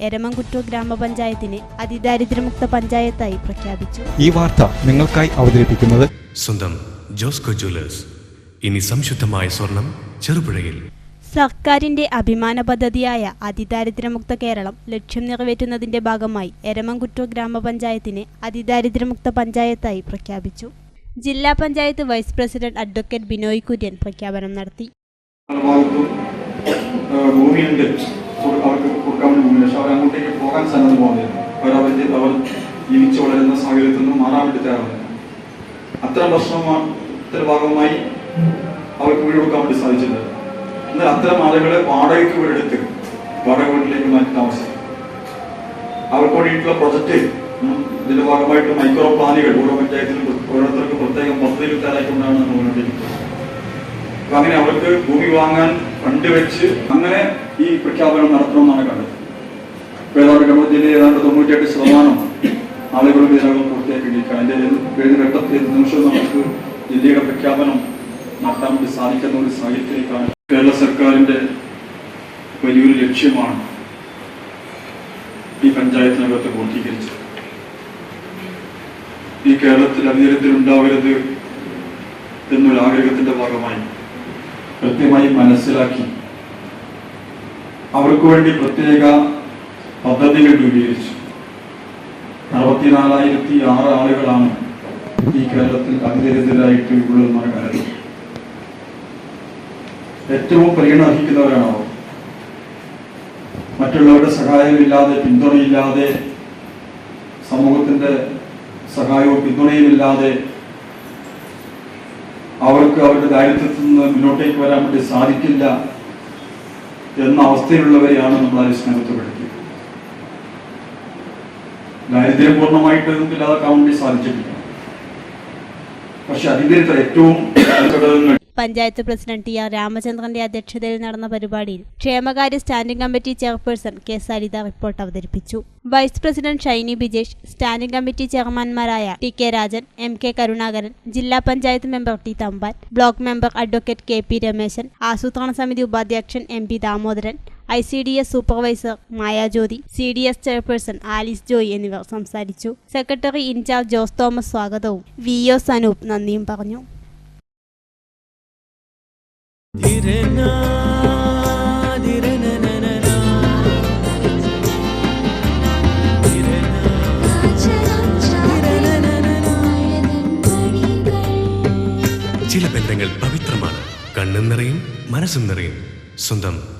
എരമംകുറ്റൂർ ഗ്രാമപഞ്ചായത്തിനെ അതിദാരിദ്ര്യമുക്ത പഞ്ചായത്തായി പ്രഖ്യാപിച്ചു. ഈ വാർത്ത നിങ്ങൾക്കായി അവതരിപ്പിക്കുന്നത് സ്വന്തം ജോസ്കോ ജ്വല്ലേഴ്സ്. ഇനി സംശുദ്ധമായ സ്വർണം ചെറുപുഴയിൽ. സർക്കാരിന്റെ അഭിമാന പദ്ധതിയായ അതിദാരിദ്ര്യമുക്ത കേരളം ലക്ഷ്യം നിറവേറ്റുന്നതിന്റെ ഭാഗമായി എരമംകുറ്റൂർ ഗ്രാമപഞ്ചായത്തിനെ അതിദാരിദ്ര്യമുക്ത പഞ്ചായത്തായി പ്രഖ്യാപിച്ചു. ജില്ലാ panchayat vice president advocate Binoy Kurian പ്രഖ്യാപനം നടത്തി. ഭൂമിയുണ്ട് അങ്ങോട്ടേക്ക് പോകാൻ സന്നദ്ധമാവുന്നില്ല അവർ അവരുടെ അവർ ജീവിച്ചു വളരുന്ന സാഹചര്യത്തിൽ നിന്നും മാറാൻ വേണ്ടി തയ്യാറാവുന്നില്ല അത്തരം പ്രശ്നത്തിന്റെ ഭാഗമായി അവർക്ക് വീട് കൊടുക്കാൻ വേണ്ടി സാധിച്ചിട്ടുണ്ട് എന്നാൽ അത്തരം ആളുകളെ വാടകയ്ക്ക് വീടെടുത്ത് വാടക വീട്ടിലേക്ക് മാറ്റി താമസിക്കും അവർക്ക് വേണ്ടിയിട്ടുള്ള പ്രൊജക്ട് ഇതിന്റെ ഭാഗമായിട്ട് മൈക്രോ പ്ലാനുകൾ ഓരോ പഞ്ചായത്തിലും ഓരോരുത്തർക്ക് പ്രത്യേകം പദ്ധതികൾ തയ്യാറായിക്കൊണ്ടാണ് നമ്മൾ മുന്നോട്ടിരിക്കുന്നത് അങ്ങനെ അവർക്ക് ഭൂമി വാങ്ങാൻ ഫണ്ട് വെച്ച് അങ്ങനെ ഈ പ്രഖ്യാപനം നടത്തണമെന്നാണ് കണ്ടത്. ഏതാണ്ട് നമ്മുടെ ജില്ലയിൽ ഏതാണ്ട് ശതമാനം ആളുകളും ഇതിനകം പൂർത്തിയാക്കിയിരിക്കുകയാണ് അതിന്റെ ഏത് ഘട്ടത്തിൽ ഏത് നിമിഷവും നമുക്ക് ജില്ലയുടെ പ്രഖ്യാപനം നടത്താൻ വേണ്ടി സാധിക്കുന്ന ഒരു സാഹചര്യത്തിലേക്കാണ് കേരള സർക്കാരിന്റെ വലിയൊരു ലക്ഷ്യമാണ് ഈ പഞ്ചായത്തിനകത്ത് പൂർത്തീകരിച്ചത്. ഈ കേരളത്തിൽ അധികാരത്തിൽ ഉണ്ടാവരുത് എന്നൊരു ആഗ്രഹത്തിന്റെ ഭാഗമായി കൃത്യമായി മനസ്സിലാക്കി അവർക്ക് വേണ്ടി പ്രത്യേക പദ്ധതികൾ രൂപീകരിച്ചു. അറുപത്തിനാലായിരത്തി ആറ് ആളുകളാണ് ഈ കേരളത്തിൽ അതിദരിദ്രരായിട്ട് ഉള്ളതെന്നാണ് കരുതുന്നത്. ഏറ്റവും പരിഗണന മറ്റുള്ളവരുടെ സഹായമില്ലാതെ പിന്തുണയില്ലാതെ സമൂഹത്തിന്റെ സഹായവും പിന്തുണയുമില്ലാതെ അവർക്ക് അവരുടെ ദാരിദ്ര്യത്തിൽ നിന്ന് മുന്നോട്ടേക്ക് വരാൻ വേണ്ടി സാധിക്കില്ല എന്ന അവസ്ഥയിലുള്ളവരെയാണ് നമ്മൾ അടിസ്ഥാനപ്പെടുത്തിയത് ദാരിദ്ര്യം പൂർണമായിട്ട് നമുക്ക് ഇല്ലാതാക്കാൻ വേണ്ടി സാധിച്ചിട്ടില്ല. പക്ഷെ അതിന്റെ ഏറ്റവും ഘടകങ്ങൾ പഞ്ചായത്ത് പ്രസിഡന്റ് ടി ആർ രാമചന്ദ്രന്റെ അധ്യക്ഷതയിൽ നടന്ന പരിപാടിയിൽ ക്ഷേമകാര്യ standing committee chairperson K Saritha report അവതരിപ്പിച്ചു. Vice president Shiny Bijesh standing committee ചെയർമാൻമാരായ T K Rajan M K Karunakaran ജില്ലാ panchayat member T Thampan block member advocate K P Rameshan ആസൂത്രണ സമിതി ഉപാധ്യക്ഷൻ M P Damodaran I C D S supervisor Mayajyothi C D S chairperson Alice Joy എന്നിവർ സംസാരിച്ചു. Secretary in charge Jose Thomas സ്വാഗതവും. V O Sanoop നന്ദിയും പറഞ്ഞു. ചില ബന്ധങ്ങൾ പവിത്രമാണ്. കണ്ണും നിറയും മനസ്സും നിറയും. സ്വന്തം